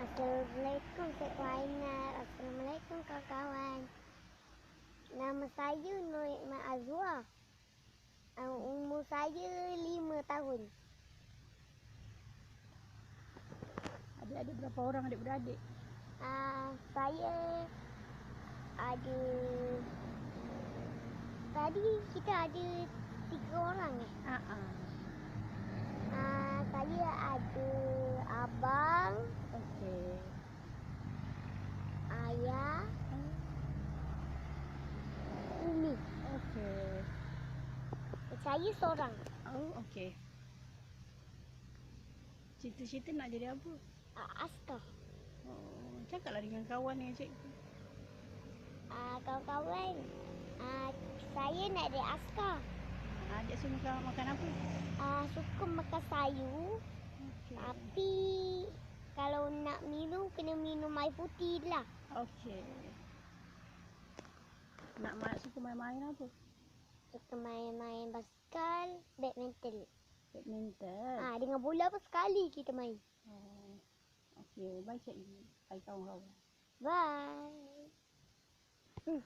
Assalamualaikum Cikgu Ainat. Assalamualaikum kawan-kawan. Nama saya Nur Iqmat Azwa. Uh, umur saya lima tahun. Adik-adik berapa orang adik-beradik? Uh, saya ada tadi kita ada tiga orang eh. Ha ah. Uh, saya ada abang, Okey. ayah, umi. Okey. Saya seorang. Oh, okey. Cita-cita nak jadi apa? Uh, askar. Oh, cakaplah dengan kawan dengan cikgu. Uh, kawan-kawan, uh, saya nak jadi askar. Ha, adik suka makan apa? Uh, suka makan sayur. Okey. Tapi kalau nak minum kena minum air putih lah. Okey. Nak main suka main-main apa? Suka main-main basikal, badminton. Badminton. Ah dengan bola pun sekali kita main. Oh. Okey, baik cikgu. Hai kawan-kawan. Bye. Hmm.